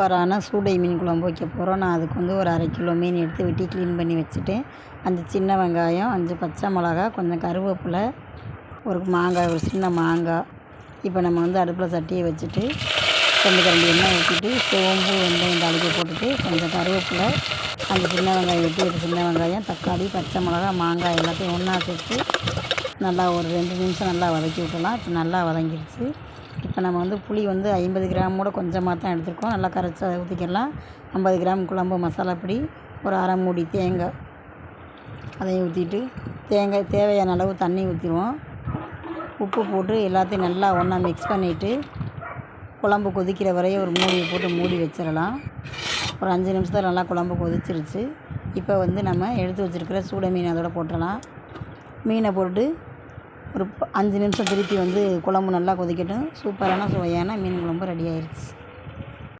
சூப்பரான சூடை மீன் குழம்பு வைக்க போகிறோம் நான் அதுக்கு வந்து ஒரு அரை கிலோ மீன் எடுத்து வெட்டி க்ளீன் பண்ணி வச்சுட்டு அஞ்சு சின்ன வெங்காயம் அஞ்சு பச்சை மிளகா கொஞ்சம் கருவேப்பிலை ஒரு மாங்காய் ஒரு சின்ன மாங்காய். இப்போ நம்ம வந்து அடுப்பில் சட்டியை வச்சுட்டு ரெண்டு கரண்டி எண்ணெய் ஊற்றிட்டு சோம்பு வெந்தயம் தாளிக்க போட்டுட்டு கொஞ்சம் கருவேப்பிலை அந்த சின்ன வெங்காயம் வெட்டி ஒரு சின்ன வெங்காயம் தக்காளி பச்சை மிளகா மாங்காய் எல்லாத்தையும் ஒன்றா சேர்த்து நல்லா ஒரு ரெண்டு நிமிஷம் நல்லா வதக்கி விட்டுலாம் இப்போ நல்லா வதங்கிடுச்சு. இப்போ நம்ம வந்து புளி வந்து ஐம்பது கிராமோட கொஞ்சமாக தான் எடுத்துருக்கோம். நல்லா கரைச்சி அதை ஊற்றிக்கலாம் ஐம்பது கிராம் குழம்பு மசாலா பொடி ஒரு அரை மூடி தேங்காய். அதையும் ஊற்றிட்டு தேங்காய் தேவையான அளவு தண்ணி ஊற்றிடுவோம் உப்பு போட்டு எல்லாத்தையும் நல்லா ஒன்றா மிக்ஸ் பண்ணிவிட்டு குழம்பு கொதிக்கிற வரையும் ஒரு மூடியை போட்டு மூடி வச்சிடலாம். ஒரு அஞ்சு நிமிஷத்தில் நல்லா குழம்பு கொதிச்சிருச்சு. இப்போ வந்து நம்ம எடுத்து வச்சுருக்கிற சூட மீன் அதோட போட்டுடலாம். மீனை போட்டு ஒரு அஞ்சு நிமிஷம் திருப்பி வந்து குழம்பு நல்லா கொதிக்கட்டும். சூப்பரான சுவையான மீன் குழம்பு ரெடி ஆயிடுச்சு